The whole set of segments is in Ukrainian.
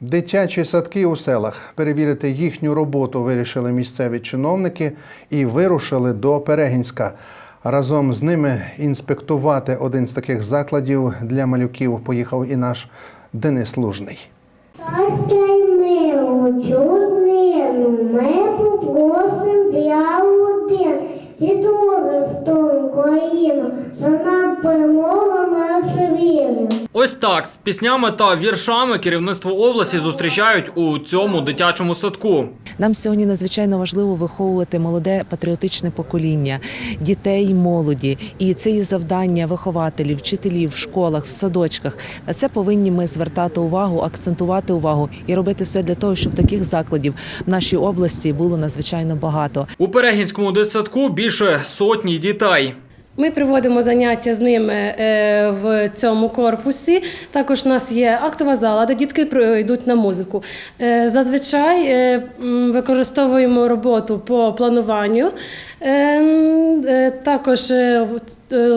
Дитячі садки у селах перевірити їхню роботу вирішили місцеві чиновники і вирушили до Перегінська. Разом з ними інспектувати один з таких закладів для малюків поїхав і наш Денис Лужний. Чуднину, ми попросим для один. Ось так з піснями та віршами керівництво області зустрічають у цьому дитячому садку. Нам сьогодні надзвичайно важливо виховувати молоде патріотичне покоління, дітей, молоді. І це є завдання вихователів, вчителів в школах, в садочках. На це повинні ми звертати увагу, акцентувати увагу і робити все для того, щоб таких закладів в нашій області було надзвичайно багато. У Перегінському дитсадку більше сотні дітей. Ми проводимо заняття з ними е, в цьому корпусі. Також у нас є актова зала, де дітки йдуть на музику. Е, Зазвичай е, використовуємо роботу по плануванню. Також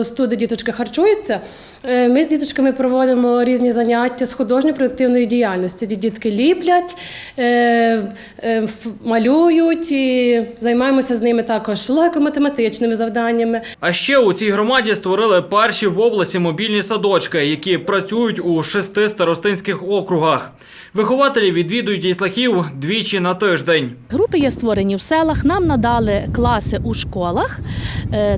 студи діточки харчуються. Е, Ми з діточками проводимо різні заняття з художньо-проєктивної діяльності. де Дітки ліплять, е, е, малюють і займаємося з ними також логіко-математичними завданнями. А ще у цій громаді створили перші в області мобільні садочки, які працюють у шести старостинських округах. Вихователі відвідують дітлахів двічі на тиждень. Групи є створені в селах. Нам надали класи у школах.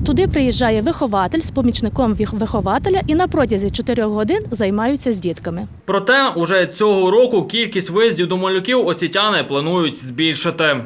Туди приїжджає вихователь з помічником вих- вихователя і на протязі 4 годин займаються з дітками. Проте уже цього року кількість виїздів до малюків освітяни планують збільшити.